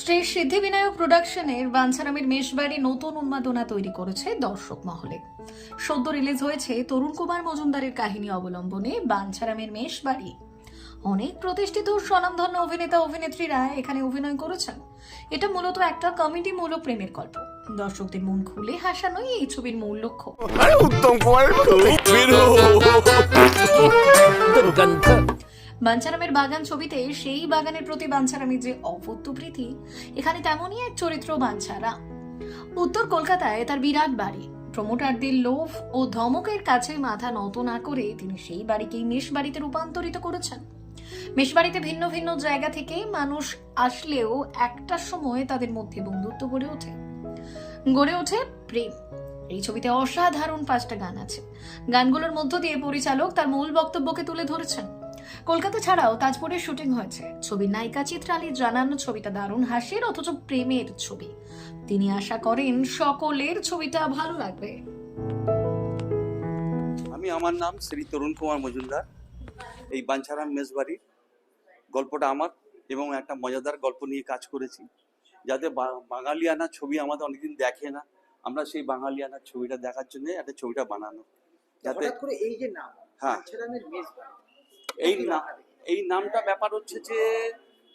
শ্রী সিদ্ধিবিনায়ক প্রোডাকশনের বাঞ্ছারামের মেশবাড়ি নতুন উন্মাদনা তৈরি করেছে দর্শক মহলে। সদ্য রিলিজ হয়েছে তরুণ কুমার মজুমদারের কাহিনী অবলম্বনে বাঞ্ছারামের মেশবাড়ি অনেক প্রতিষ্ঠিত স্বনামধন্য অভিনেতা অভিনেত্রীরা এখানে অভিনয় করেছেন। এটা মূলত একটা কমেডিমূলক প্রেমের গল্প। দর্শকদের মন খুলে হাসানোই এই ছবির মূল লক্ষ্য। উত্তম কুমার বাঞ্ছারামের বাগান ছবিতে সেই বাগানের প্রতি বাঞ্ছারামের যে অপত্য প্রীতি, এখানে তেমনই এক চরিত্র বাঞ্ছারা। উত্তর কলকাতায় তার বিরাট বাড়ি। প্রমোটারদের লোভ ও ধমকের কাছে মাথা নত না করে তিনি সেই বাড়িকেই মেষ বাড়িতে রূপান্তরিত করেছেন। মেষ বাড়িতে ভিন্ন ভিন্ন জায়গা থেকে মানুষ আসলেও একটা সময় তাদের মধ্যে বন্ধুত্ব গড়ে ওঠে। গড়ে ওঠে প্রেম। এই ছবিতে অসাধারণ পাঁচটা গান আছে। গানগুলোর মধ্য দিয়ে পরিচালক তার মূল বক্তব্যকে তুলে ধরেছেন। কলকাতা ছাড়াও তাজপুরের শুটিং হয়েছে। ছবির নায়িকা চিত্রালী জানান ছবিটা দারুণ হাসির অথচ প্রেমের ছবি। তিনি আশা করেন সকলের ছবিটা ভালো লাগবে। আমি আমার নাম শ্রী তরুণ কুমার মজুমদার। এই বাঞ্ছারাম মেজবাড়ির গল্পটা আমার এবং একটা মজাদার গল্প নিয়ে কাজ করেছি। যাতে বাঙালিয়ানা ছবি আমাদের অনেকদিন দেখে না আমরা সেই বাঙালিয়ানা ছবিটা দেখার জন্য একটা ছবিটা বানানো। যাতে এই যে নাম হ্যাঁ। এই না, এই নামটা ব্যাপার হচ্ছে যে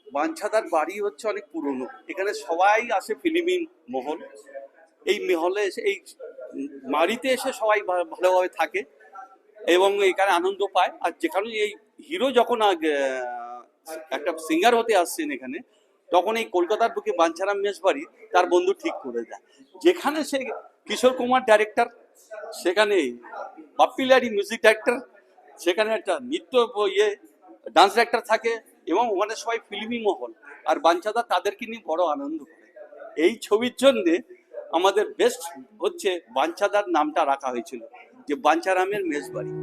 বাঞ্ছাদার বাড়ি হচ্ছে অনেক পুরনো। এখানে সবাই আসে ফিলিমিন মহল। এই মহলে এসে, এই বাড়িতে এসে সবাই ভালোভাবে থাকে এবং এখানে আনন্দ পায়। আর যেখানে এই হিরো যখন একটা সিঙ্গার হতে আসছেন এখানে, তখন এই কলকাতার বুকে বাঞ্ছারাম মেশবাড়ি তার বন্ধু ঠিক করে দেয়। যেখানে সে কিশোর কুমার ডাইরেক্টর সেখানে বাপ্পিলারি মিউজিক ডাইরেক্টর সেখানে একটা নৃত্য ইয়ে ডান্স ডাইরেক্টর থাকে এবং ওখানে সবাই ফিল্মি মহল আর বাঞ্ছাদা তাদেরকে নিয়ে বড় আনন্দ করে। এই ছবির জন্যে আমাদের বেস্ট হচ্ছে বাঞ্ছাদার নামটা রাখা হয়েছিল, যে বাঞ্ছারামের মেজবাড়ি।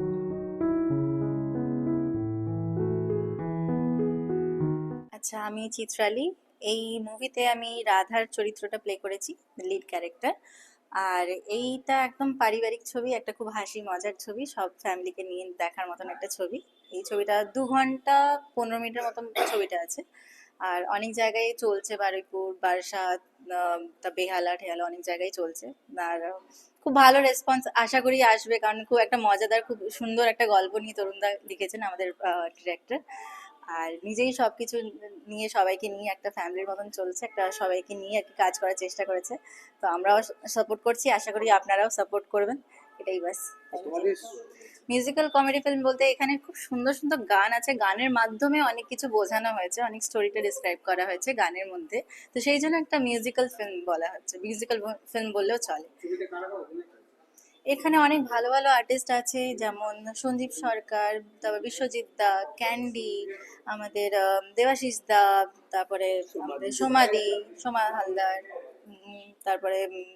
আচ্ছা আমি চিত্রালী। এই মুভিতে আমি রাধার চরিত্রটা প্লে করেছি লিড ক্যারেক্টার আর এইটা একদম পারিবারিক ছবি, একটা খুব হাসি মজার ছবি, সব ফ্যামিলিকে নিয়ে দেখার মতন একটা ছবি। এই ছবিটা দু ঘণ্টা পনেরো মিনিটের মতন ছবিটা আছে। আর অনেক জায়গায় চলছে বারুইপুর, বারাসাত তা বেহালা ঠেহালা অনেক জায়গায় চলছে। আর খুব ভালো রেসপন্স আশা করি আসবে, কারণ খুব একটা মজাদার, খুব সুন্দর একটা গল্প নিয়ে তরুণদা লিখেছেন আমাদের ডিরেক্টর আর নিজেই সবকিছু নিয়ে সবাইকে নিয়ে একটা ফ্যামিলির মতন চলছে একটা সবাইকে নিয়ে আর কি কাজ করার চেষ্টা করেছে। তো আমরাও সাপোর্ট করছি আশা করি আপনারাও সাপোর্ট করবেন। এটাই বাস মিউজিক্যাল কমেডি ফিল্ম বলতে এখানে খুব সুন্দর সুন্দর গান আছে। গানের মাধ্যমে অনেক কিছু বোঝানো হয়েছে অনেক স্টোরিটা ডিসক্রাইব করা হয়েছে গানের মধ্যে। তো সেই জন্য একটা মিউজিক্যাল ফিল্ম বলা হচ্ছে। মিউজিক্যাল ফিল্ম বললেও চলে। এখানে অনেক ভালো ভালো আর্টিস্ট আছে যেমন সঞ্জীব সরকার তারপর বিশ্বজিৎ দা ক্যান্ডি আমাদের দেবাশিস দা তারপরে আমাদের সোমাদি সোমা হালদার তারপরে উম,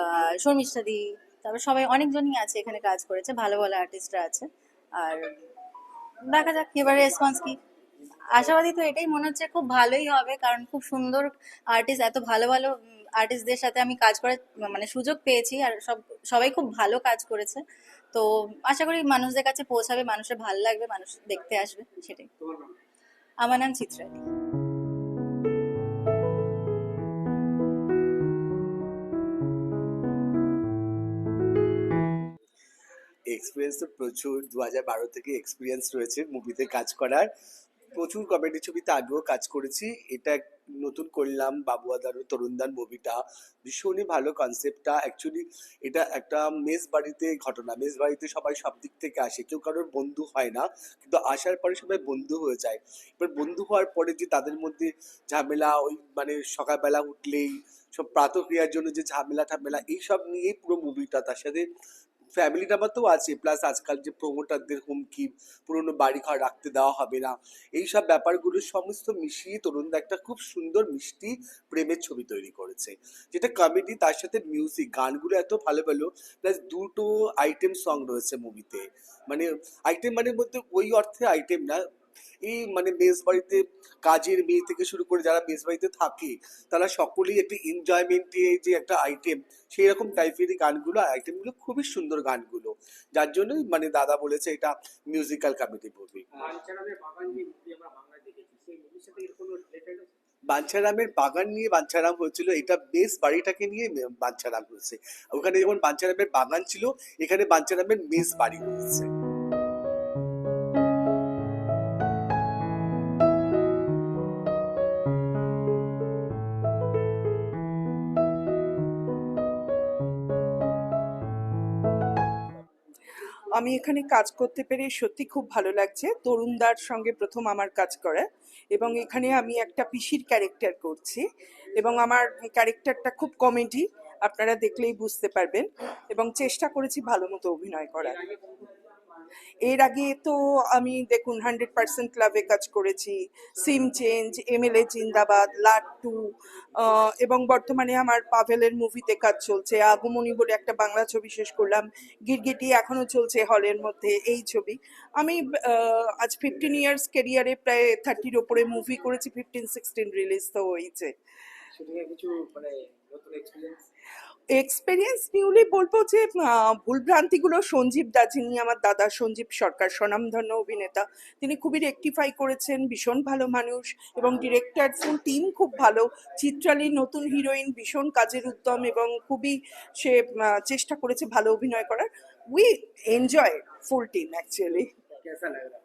আহ, শর্মিষ্ঠা দি তারপর সবাই অনেকজনই আছে এখানে কাজ করেছে ভালো ভালো আর্টিস্টরা আছে। আর দেখা যাক এবার রেসপন্স কি। আশাবাদী তো এটাই মনে হচ্ছে খুব ভালোই হবে কারণ খুব সুন্দর আর্টিস্ট এত ভালো ভালো আর্টিস্টদের সাথে আমি কাজ করার মানে সুযোগ পেয়েছি আর সব, সবাই খুব ভালো কাজ করেছে। তো আশা করি মানুষদের কাছে পৌঁছাবে, মানুষের ভালো লাগবে, মানুষ দেখতে আসবে, সেটাই। আমার নাম চিত্রালী এক্সপিরিয়েন্স তো প্রচুর দু হাজার বারো থেকে এক্সপিরিয়েন্স রয়েছে মুভিতে কাজ করার। প্রচুর কমেডি ছবিতে আগেও কাজ করেছি। এটা নতুন করলাম, বাবুয়াদার ও তরুণদার মুভিটা ভীষণই ভালো কনসেপ্টটা অ্যাকচুয়ালি এটা একটা মেস বাড়িতে ঘটনা। মেস বাড়িতে সবাই সব দিক থেকে আসে। কেউ কারোর বন্ধু হয় না, কিন্তু আসার পরে সবাই বন্ধু হয়ে যায়। এবার বন্ধু হওয়ার পরে যে তাদের মধ্যে ঝামেলা, ওই মানে সকালবেলা উঠলেই সব প্রাতক্রিয়ার জন্য যে ঝামেলা ঠামেলা এইসব নিয়েই পুরো মুভিটা তার সাথে ফ্যামিলি নাম্বার তো আছে প্লাস আজকাল যে প্রমোটারদের হুমকি পুরনো বাড়ি ঘর রাখতে দেওয়া হবে না, এইসব ব্যাপারগুলো সমস্ত মিশিয়ে তরুণদা একটা খুব সুন্দর মিষ্টি প্রেমের ছবি তৈরি করেছে, যেটা কমেডি তার সাথে মিউজিক গানগুলো এত ভালো ভালো প্লাস দুটো আইটেম সং রয়েছে মুভিতে মানে আইটেম মানে মধ্যে ওই অর্থে আইটেম না এই মানে মেস বাড়িতে কাজের মেয়ে থেকে শুরু করে যারা মেস বাড়িতে থাকে তারা সকলেই একটা এনজয়মেন্টে যে একটা আইটেম সেই রকম টাইপেরই গানগুলো আইটেমগুলো খুবই সুন্দর গানগুলো। যার জন্যই মানে দাদা বলেছে এটা মিউজিক্যাল কমেডি মুভি বাঞ্ছারামের বাগান নিয়ে বাঞ্ছারাম হয়েছিল এটা বেস বাড়িটাকে নিয়ে বাঞ্ছারাম হয়েছে। ওখানে যেমন বাঞ্ছারামের বাগান ছিল এখানে বাঞ্ছারামের মেস বাড়ি হয়েছে আমি এখানে কাজ করতে পেরে সত্যি খুব ভালো লাগছে। তরুণদার সঙ্গে প্রথম আমার কাজ করা এবং এখানে আমি একটা পিসির ক্যারেক্টার করছি এবং আমার ক্যারেক্টারটা খুব কমেডি আপনারা দেখলেই বুঝতে পারবেন এবং চেষ্টা করেছি ভালো মতো অভিনয় করার। এর আগে তো আমি দেখুন হান্ড্রেড পার্সেন্ট ক্লাবে কাজ করেছি। সিম চেঞ্জ এমএলএ জিন্দাবাদ, লাট্টু এবং বর্তমানে আমার পাভেলের মুভিতে কাজ চলছে। আগমনী বলে একটা বাংলা ছবি শেষ করলাম। গিরগিটি এখনও চলছে হলের মধ্যে এই ছবি। আমি আজ ফিফটিন ইয়ার্স কেরিয়ারে প্রায় থার্টির ওপরে মুভি করেছি ফিফটিন সিক্সটিন রিলিজ তো হয়েছে কিছু মানে এক্সপিরিয়েন্স এক্সপেরিয়েন্স নিউলি বলবো যে আহ, ভুলভ্রান্তিগুলো সঞ্জীব দা যিনি আমার দাদা সঞ্জীব সরকার স্বনামধন্য অভিনেতা তিনি খুবই রেকটিফাই করেছেন ভীষণ ভালো মানুষ এবং ডিরেক্টর ফুল টিম খুব ভালো চিত্রালী নতুন হিরোইন ভীষণ কাজের উদ্যম এবং খুবই সে আহ, চেষ্টা করেছে ভালো অভিনয় করার we enjoy full team actually कैसा लग रहा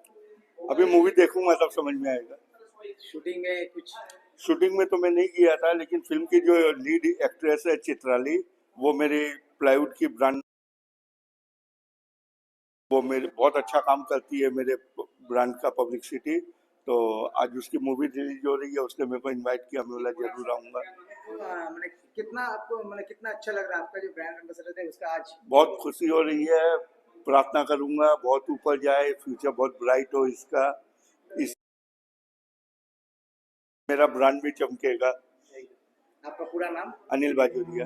अभी मूवी देखूंगा तब समझ में आएगा है शूटिंग में कुछ शूटिंग में तो मैं नहीं किया था लेकिन फ़िल्म की जो लीड एक्ट्रेस है चित्राली वो मेरे प्लाईवुड की ब्रांड वो मेरे बहुत अच्छा काम करती है मेरे ब्रांड का पब्लिसिटी तो आज उसकी मूवी रिलीज़ हो रही है उसने मेरे को इनवाइट किया मैं बोला ज़रूर आऊँगा। हाँ, कितना आपको मैंने कितना अच्छा लग रहा है आपका जो ब्रांड एम्बेसडर है उसका आज बहुत खुशी हो रही है प्रार्थना करूँगा बहुत ऊपर जाए फ्यूचर बहुत ब्राइट हो इसका। इस मेरा ब्रांड भी चमकेगा। आपका पूरा नाम? अनिल बाजोरिया।